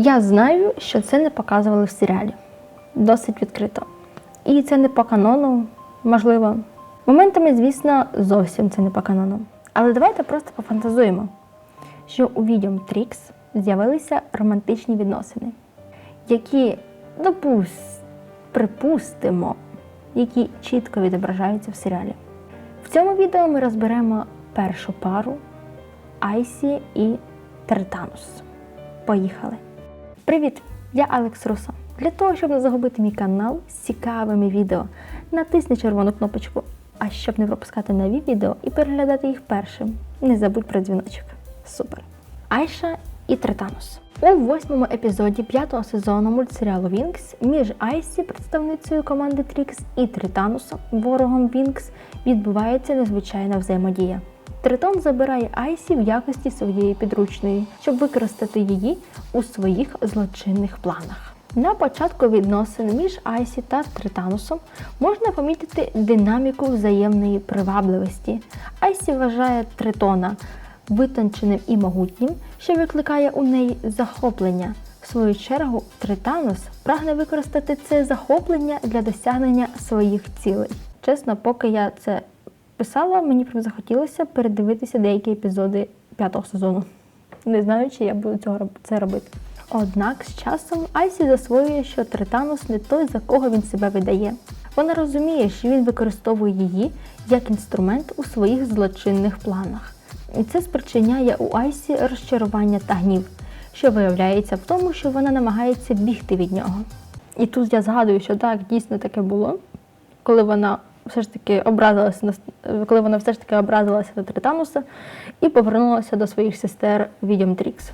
Я знаю, що це не показували в серіалі. Досить відкрито. І це не по канону, можливо. Моментами, звісно, зовсім це не по канону. Але давайте просто пофантазуємо, що у відьом Трікс з'явилися романтичні відносини, які, допус, припустимо, які чітко відображаються в серіалі. В цьому відео ми розберемо першу пару Айсі і Тертанус. Поїхали! Привіт! Я Алекс Русо. Для того, щоб не загубити мій канал з цікавими відео, натисни червону кнопочку. А щоб не пропускати нові відео і переглядати їх першим, не забудь про дзвіночок. Супер! Айша і Третанус. У восьмому епізоді п'ятого сезону мультсеріалу Вінкс між Айсі, представницею команди Трікс, і Тританусом, ворогом Вінкс, відбувається незвичайна взаємодія. Тритон забирає Айсі в якості своєї підручної, щоб використати її у своїх злочинних планах. На початку відносин між Айсі та Тританусом можна помітити динаміку взаємної привабливості. Айсі вважає Тритона витонченим і могутнім, що викликає у неї захоплення. В свою чергу, Тританус прагне використати це захоплення для досягнення своїх цілей. Чесно, поки я це писала, мені прям захотілося передивитися деякі епізоди п'ятого сезону. Не знаю, чи я буду цього це робити. Однак з часом Айсі засвоює, що Тританус не той, за кого він себе видає. Вона розуміє, що він використовує її як інструмент у своїх злочинних планах. І це спричиняє у Айсі розчарування та гнів, що виявляється в тому, що вона намагається бігти від нього. І тут я згадую, що так, дійсно таке було, коли вона все ж таки образилася на коли вона все ж таки образилася на Тритануса і повернулася до своїх сестер Відьом Трікс.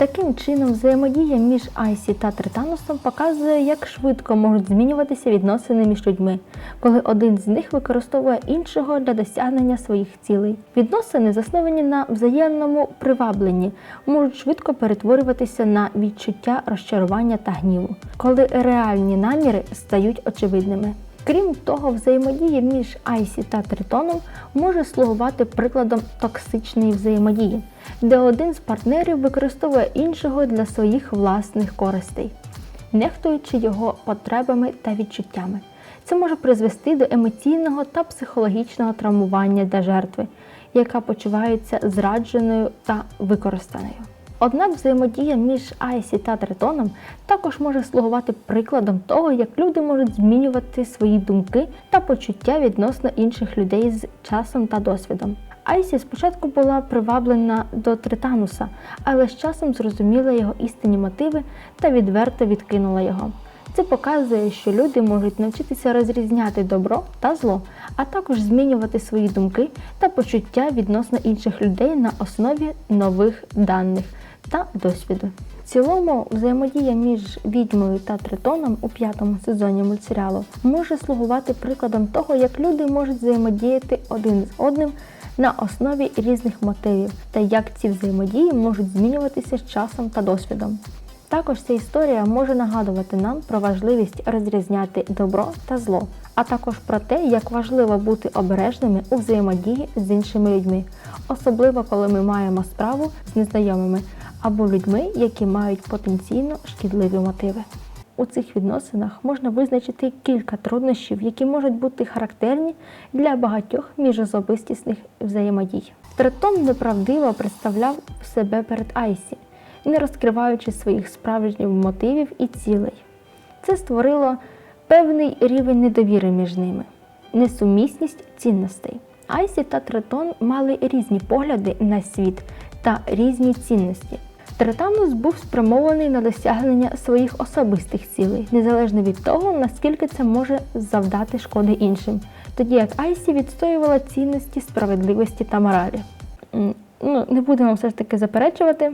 Таким чином, взаємодія між Айсі та Тританусом показує, як швидко можуть змінюватися відносини між людьми, коли один з них використовує іншого для досягнення своїх цілей. Відносини, засновані на взаємному привабленні, можуть швидко перетворюватися на відчуття розчарування та гніву, коли реальні наміри стають очевидними. Крім того, взаємодія між Айсі та Тритоном може слугувати прикладом токсичної взаємодії, де один з партнерів використовує іншого для своїх власних користей, нехтуючи його потребами та відчуттями. Це може призвести до емоційного та психологічного травмування для жертви, яка почувається зрадженою та використаною. Однак взаємодія між Айсі та Тритоном також може слугувати прикладом того, як люди можуть змінювати свої думки та почуття відносно інших людей з часом та досвідом. Айсі спочатку була приваблена до Тритануса, але з часом зрозуміла його істинні мотиви та відверто відкинула його. Це показує, що люди можуть навчитися розрізняти добро та зло, а також змінювати свої думки та почуття відносно інших людей на основі нових даних та досвіду. В цілому, взаємодія між відьмою та тритоном у п'ятому сезоні мультсеріалу може слугувати прикладом того, як люди можуть взаємодіяти один з одним на основі різних мотивів, та як ці взаємодії можуть змінюватися з часом та досвідом. Також ця історія може нагадувати нам про важливість розрізняти добро та зло, а також про те, як важливо бути обережними у взаємодії з іншими людьми, особливо коли ми маємо справу з незнайомими або людьми, які мають потенційно шкідливі мотиви. У цих відносинах можна визначити кілька труднощів, які можуть бути характерні для багатьох міжособистісних взаємодій. Тритон неправдиво представляв себе перед Айсі, не розкриваючи своїх справжніх мотивів і цілей. Це створило певний рівень недовіри між ними, несумісність цінностей. Айсі та Тритон мали різні погляди на світ та різні цінності. Тританус був спрямований на досягнення своїх особистих цілей, незалежно від того, наскільки це може завдати шкоди іншим, тоді як Айсі відстоювала цінності справедливості та моралі. Ну, не будемо все ж таки заперечувати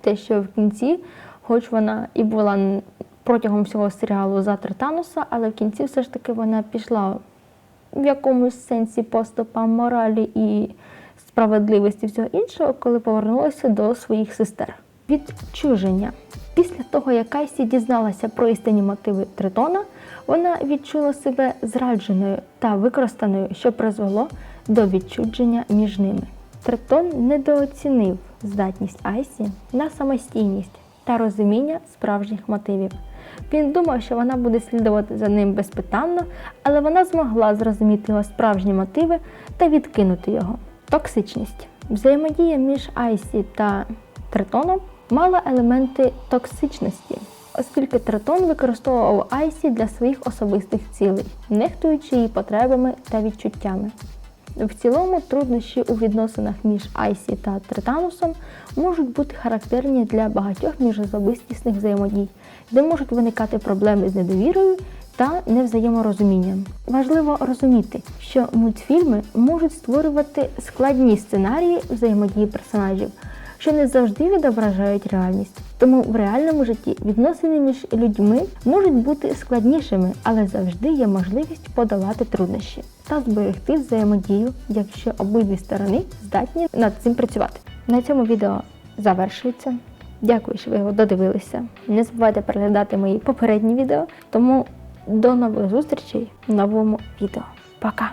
те, що в кінці, хоч вона і була протягом всього серіалу за Тритануса, але в кінці все ж таки вона пішла в якомусь сенсі по моралі і справедливості всього іншого, коли повернулася до своїх сестер. Відчуження. Після того, як Кайсі дізналася про істинні мотиви Тритона, вона відчула себе зрадженою та використаною, що призвело до відчудження між ними. Тритон недооцінив здатність Айсі на самостійність та розуміння справжніх мотивів. Він думав, що вона буде слідувати за ним безпитанно, але вона змогла зрозуміти його справжні мотиви та відкинути його. Токсичність. Взаємодія між Айсі та Тритоном мала елементи токсичності, оскільки Тритон використовував Айсі для своїх особистих цілей, нехтуючи її потребами та відчуттями. В цілому труднощі у відносинах між Айсі та Тританусом можуть бути характерні для багатьох міжособистісних взаємодій, де можуть виникати проблеми з недовірою та невзаєморозумінням. Важливо розуміти, що мультфільми можуть створювати складні сценарії взаємодії персонажів, що не завжди відображають реальність. Тому в реальному житті відносини між людьми можуть бути складнішими, але завжди є можливість подолати труднощі та зберегти взаємодію, якщо обидві сторони здатні над цим працювати. На цьому відео завершується. Дякую, що ви його додивилися. Не забувайте переглядати мої попередні відео. Тому до нових зустрічей в новому відео. Пока!